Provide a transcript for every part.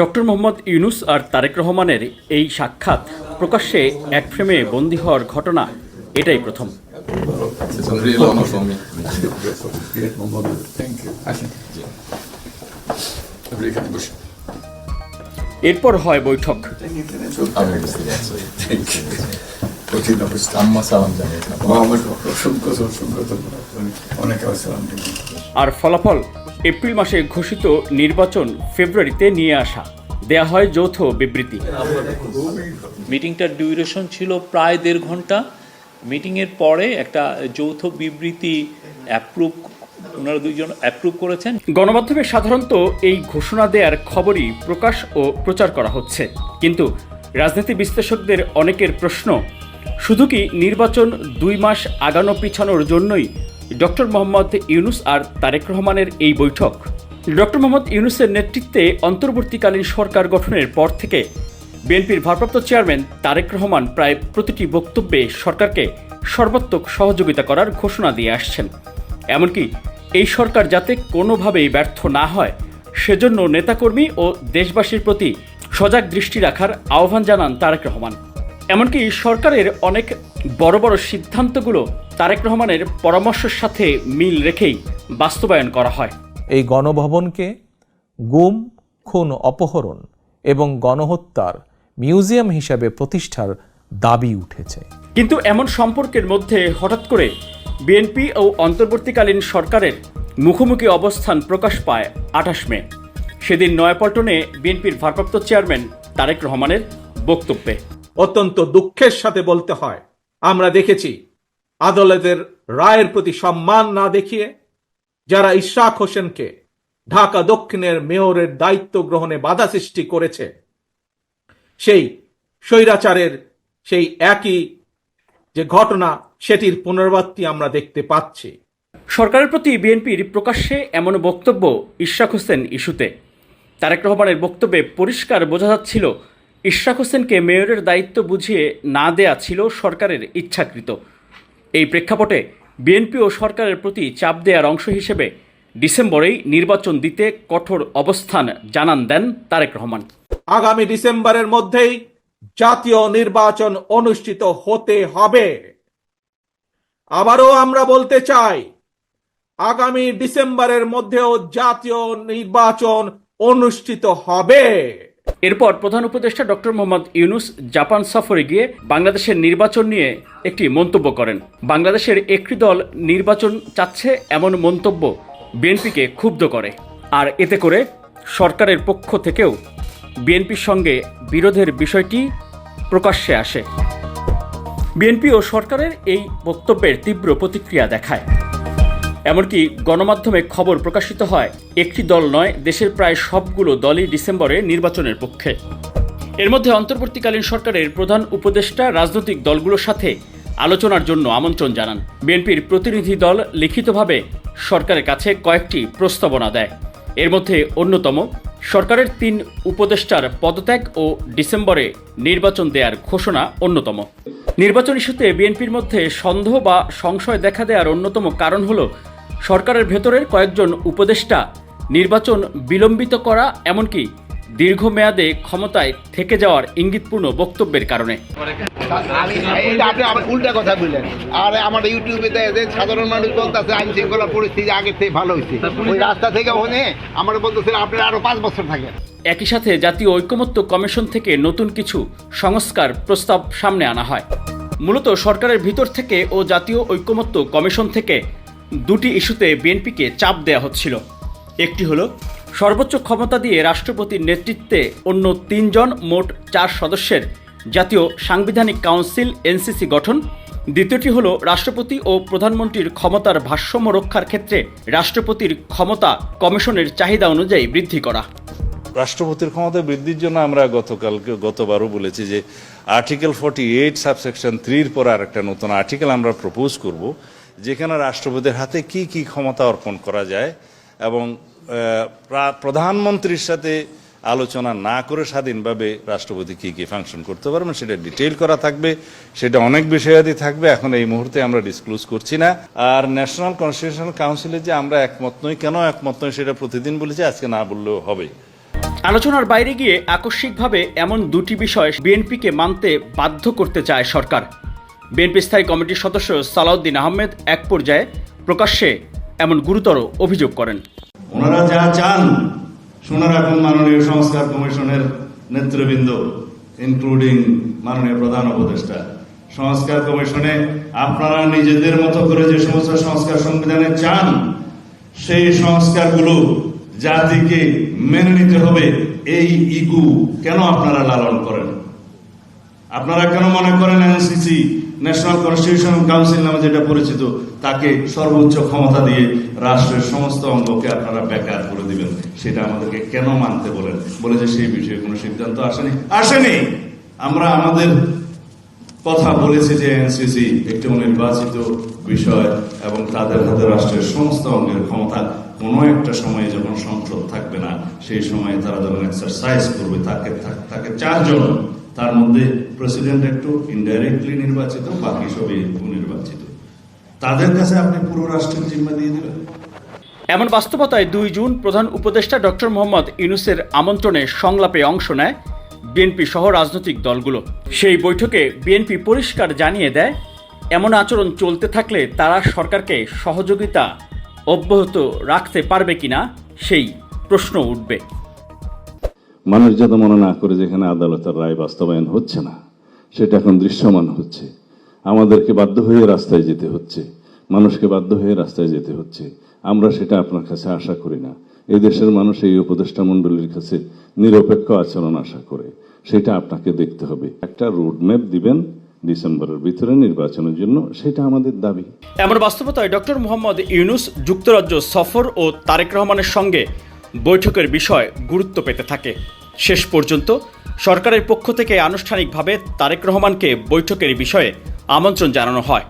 Doctor Mohammad Yunus আর তারেক রহমানের এই সাক্ষাৎ প্রকাশ্যে এক ফ্রেমে বন্দী হওয়ার ঘটনা এটাই প্রথম। এরপর হয় বৈঠক। আর ফলাফল এপ্রিল মাসে ঘোষিত নির্বাচন ফেব্রুয়ারিতে নিয়ে আসা। দেয়া হয় যৌথ বিবৃতি। মিটিংটার ডিউরেশন ছিল প্রায় দেড় ঘণ্টা। মিটিংয়ের পরে একটা যৌথ বিবৃতি অ্যাপ্রুভ ওনারা দুইজন অ্যাপ্রুভ করেছেন। গণমাধ্যমে সাধারণত এই ঘোষণা দেওয়ার খবরই প্রকাশ ও প্রচার করা হচ্ছে। কিন্তু রাজনীতি বিশ্লেষকদের অনেকের প্রশ্ন শুধু কি নির্বাচন দুই মাস আগানো পিছানোর জন্যই ডক্টর মোহাম্মদ ইউনুস আর তারেক রহমানের এই বৈঠক। ডক্টর মোহাম্মদ ইউনুসের নেতৃত্বে অন্তর্বর্তীকালীন সরকার গঠনের পর থেকে বিএনপির ভারপ্রাপ্ত চেয়ারম্যান তারেক রহমান প্রায় প্রতিটি বক্তব্যে সরকারকে সর্বাত্মক সহযোগিতা করার ঘোষণা দিয়ে আসছেন। এমনকি এই সরকার যাতে কোনোভাবেই ব্যর্থ না হয়, সেজন্য নেতাকর্মী ও দেশবাসীর প্রতি সজাগ দৃষ্টি রাখার আহ্বান জানান তারেক রহমান। এমনকি সরকারের অনেক বড় বড় সিদ্ধান্তগুলো তারেক রহমানের পরামর্শের সাথে মিল রেখেই বাস্তবায়ন করা হয়। এই গণভবনকে গুম খুন অপহরণ এবং গণহত্যার মিউজিয়াম হিসাবে প্রতিষ্ঠার দাবি উঠেছে। কিন্তু এমন সম্পর্কের মধ্যে হঠাৎ করে বিএনপি ও অন্তর্বর্তীকালীন সরকারের মুখোমুখি অবস্থান প্রকাশ পায় আঠাশ মে। সেদিন নয়াপল্টনে বিএনপির ভারপ্রাপ্ত চেয়ারম্যান তারেক রহমানের বক্তব্যে। অত্যন্ত দুঃখের সাথে বলতে হয়। আমরা দেখেছি, আদালতের রায়ের প্রতি সম্মান না দেখিয়ে যারা ইশরাক হোসেনকে ঢাকা দক্ষিণের মেয়রের দায়িত্ব গ্রহণে বাধা সৃষ্টি করেছে, সেই স্বৈরাচারের সেই একই যে ঘটনা, সেটির পুনরাবৃত্তি আমরা দেখতে পাচ্ছি। সরকারের প্রতি বিএনপির প্রকাশ্যে এমন বক্তব্য ইশরাক হোসেন ইস্যুতে। তারেক রহমানের বক্তব্যে পরিষ্কার বোঝা যাচ্ছিল ইশরাক হোসেনকে মেয়রের দায়িত্ব বুঝিয়ে না দেয়া ছিল সরকারের ইচ্ছাকৃত। এই প্রেক্ষাপটে বিএনপি ও সরকারের প্রতি চাপ দেওয়ার অংশ হিসেবে ডিসেম্বরেই নির্বাচন দিতে কঠোর অবস্থান জানান দেন তারেক রহমান। আগামী ডিসেম্বরের মধ্যেই জাতীয় নির্বাচন অনুষ্ঠিত হতে হবে। আবারও আমরা বলতে চাই, আগামী ডিসেম্বরের মধ্যেও জাতীয় নির্বাচন অনুষ্ঠিত হবে। এরপর প্রধান উপদেষ্টা ডক্টর মোহাম্মদ ইউনুস জাপান সফরে গিয়ে বাংলাদেশের নির্বাচন নিয়ে একটি মন্তব্য করেন। বাংলাদেশের একটি দল নির্বাচন চাচ্ছে এমন মন্তব্য বিএনপিকে ক্ষুব্ধ করে। আর এতে করে সরকারের পক্ষ থেকেও বিএনপির সঙ্গে বিরোধের বিষয়টি প্রকাশ্যে আসে। বিএনপি ও সরকারের এই বক্তব্যের তীব্র প্রতিক্রিয়া দেখায়। এমনকি গণমাধ্যমে খবর প্রকাশিত হয়, একটি দল নয়, দেশের প্রায় সবগুলো দলই ডিসেম্বরে নির্বাচনের পক্ষে। এর মধ্যে অন্তর্বর্তীকালীন সরকারের প্রধান উপদেষ্টা, রাজনৈতিক দলগুলোর সাথে আলোচনার জন্য আমন্ত্রণ জানান। বিএনপির প্রতিনিধি দল লিখিতভাবে সরকারের কাছে কয়েকটি প্রস্তাবনা দেয়। এর মধ্যে অন্যতম, সরকারের তিন উপদেষ্টার পদত্যাগ ও ডিসেম্বরে নির্বাচন দেওয়ার ঘোষণা অন্যতম। নির্বাচন ইস্যুতে বিএনপির মধ্যে সন্দেহ বা সংশয় দেখা দেওয়ার অন্যতম কারণ হলো সরকারের ভেতরের কয়েকজন উপদেষ্টা নির্বাচন বিলম্বিত করা এমনকি দীর্ঘমেয়াদে ক্ষমতায় থেকে যাওয়ার ইঙ্গিতপূর্ণ বক্তব্যের কারণে। আপনি উল্টা কথা বললেন। আর আমার ইউটিউবে সাধারণ মানুষ বলতেছে আইন শৃঙ্খলা পরিস্থিতি আগের থেকে ভালো হয়েছে। ওই রাস্তা থেকে ওখানে আমার বলতেছে আপনারা আরও পাঁচ বছর থাকেন। একই সাথে জাতীয় ঐকমত্য কমিশন থেকে নতুন কিছু সংস্কার প্রস্তাব সামনে আনা হয়। মূলত সরকারের ভিতর থেকে ও জাতীয় ঐকমত্য কমিশন থেকে দুটি ইস্যুতে বিএনপিকে চাপ দেওয়া হচ্ছিল। একটি হলো, সর্বোচ্চ ক্ষমতা দিয়ে রাষ্ট্রপতির নেতৃত্বে অন্য তিনজন মোট চার সদস্যের জাতীয় সাংবিধানিক কাউন্সিল, এনসিসি গঠন। দ্বিতীয়টি হল, রাষ্ট্রপতি ও প্রধানমন্ত্রীর ক্ষমতার ভারসাম্য রক্ষার ক্ষেত্রে রাষ্ট্রপতির ক্ষমতা কমিশনের চাহিদা অনুযায়ী বৃদ্ধি করা। রাষ্ট্রপতির ক্ষমতা বৃদ্ধির জন্য আমরা গতকালকে, গতবারও বলেছি যে আর্টিকেল ফর্টি এইট সাবসেকশন থ্রির পর আর একটা নতুন আর্টিকেল আমরা প্রপোজ করব। যেখানে রাষ্ট্রপতির হাতে কি কি ক্ষমতা অর্পণ করা যায় এবং প্রধানমন্ত্রীর সাথে আলোচনা না করে স্বাধীনভাবে রাষ্ট্রপতি কি কি ফাংশন করতে পারবেন সেটা ডিটেইল করা থাকবে, সেটা অনেক বিষয়াদি থাকবে, এখন এই মুহূর্তে আমরা ডিসক্লোজ করছি না। আর ন্যাশনাল কনস্টিটিউশনাল কাউন্সিলে যে আমরা একমত নই, কেন একমত নই সেটা প্রতিদিন বলেছি, আজকে না বললেও হবে। আলোচনার বাইরে গিয়ে আকস্মিকভাবে এমন দুটি বিষয় বিএনপিকে মানতে বাধ্য করতে চায় সরকার। বিএনপি স্থায়ী কমিটির সদস্য সালাউদ্দিন আহমেদ এক পর্যায়ে প্রকাশ্যে এমন গুরুতর অভিযোগ করেন। ওনারা যা চান শুনে রাখুন মাননীয় সংস্কার কমিশনের নেতৃবৃন্দ ইনক্লুডিং মাননীয় প্রধান উপদেষ্টা। সংস্কার কমিশনে আপনারা নিজেদের মতো করে যে সমস্ত সংস্কার সংবিধানে চান, সেই সংস্কারগুলো জাতিকে মেনে নিতে হবে, এই ইগু কেন আপনারা লালন করেন? আপনারা কেন মনে করেন এনসিসি ন্যাশনাল কনস্টিটিউশন কাউন্সিল নামে যেটা পরিচিত, তাকে সর্বোচ্চ ক্ষমতা দিয়ে রাষ্ট্রের সমস্ত অঙ্গকে আপনারা বেকার করে দিবেন। সেটা আমাদেরকে কেন মানতে বলেন? বলে যে সেই বিষয়ে কোনো সিদ্ধান্ত আসেনি। আসেনি! আমরা আমাদের কথা বলেছি যে এনসিসি একটি নির্বাচিত বিষয় এবং তাদের হাতে রাষ্ট্রের সমস্ত অঙ্গের ক্ষমতা কোনো একটা সময়ে যখন সংসদ থাকবে না, সেই সময়ে তারা যখন এক্সারসাইজ করবে তাকে- তাকে চারজন তার মধ্যে প্রেসিডেন্ট একটু ইনডাইরেক্টলি নির্বাচিত, বাকি সবই নির্বাচিত তাদের কাছে আপনি পুরো রাষ্ট্রের জিম্মা দিয়ে দিবেন। এমন বাস্তবতায় দুই জুন প্রধান উপদেষ্টা ডক্টর মোহাম্মদ ইউনুসের আমন্ত্রণে সংলাপে অংশ নেয় বিএনপি সহ রাজনৈতিক দলগুলো। সেই বৈঠকে বিএনপি পরিষ্কার জানিয়ে দেয়, এমন আচরণ চলতে থাকলে তারা সরকারকে সহযোগিতা অব্যাহত রাখতে পারবে কিনা সেই প্রশ্ন উঠবে। মানুষ যাতে মনে না করে যেখানে আদালতের রায় বাস্তবায়ন হচ্ছে না, সেটা এখন দৃশ্যমান হচ্ছে। আমাদেরকে বাধ্য হয়ে রাস্তায় যেতে হচ্ছে, মানুষকে বাধ্য হয়ে রাস্তায় যেতে হচ্ছে। আমরা সেটা আপনার কাছে আশা করি না। এই দেশের মানুষ এই উপদেষ্টা মণ্ডলীর কাছে নিরপেক্ষ আচরণ আশা করে। সেটা আপনাকে দেখতে হবে। একটা রোডম্যাপ দিবেন ডিসেম্বরের ভিতরে নির্বাচনের জন্য, সেটা আমাদের দাবি। এমন বাস্তবতায় ডক্টর মোহাম্মদ ইউনুস যুক্তরাজ্য সফর ও তারেক রহমানের সঙ্গে বৈঠকের বিষয় গুরুত্ব পেতে থাকে। শেষ পর্যন্ত সরকারের পক্ষ থেকে আনুষ্ঠানিকভাবে তারেক রহমানকে বৈঠকের বিষয়ে আমন্ত্রণ জানানো হয়।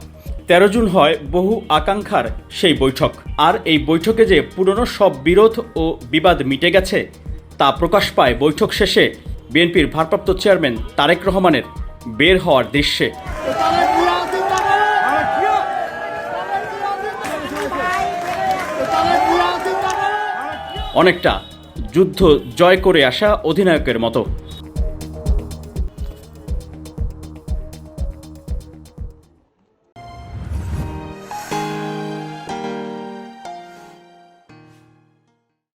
তেরো জুন হয় বহু আকাঙ্ক্ষার সেই বৈঠক। আর এই বৈঠকে যে পুরনো সব বিরোধ ও বিবাদ মিটে গেছে, তা প্রকাশ পায় বৈঠক শেষে বিএনপির ভারপ্রাপ্ত চেয়ারম্যান তারেক রহমানের বের হওয়ার দৃশ্যে। অনেকটা যুদ্ধ জয় করে আসা অধিনায়কের মতো।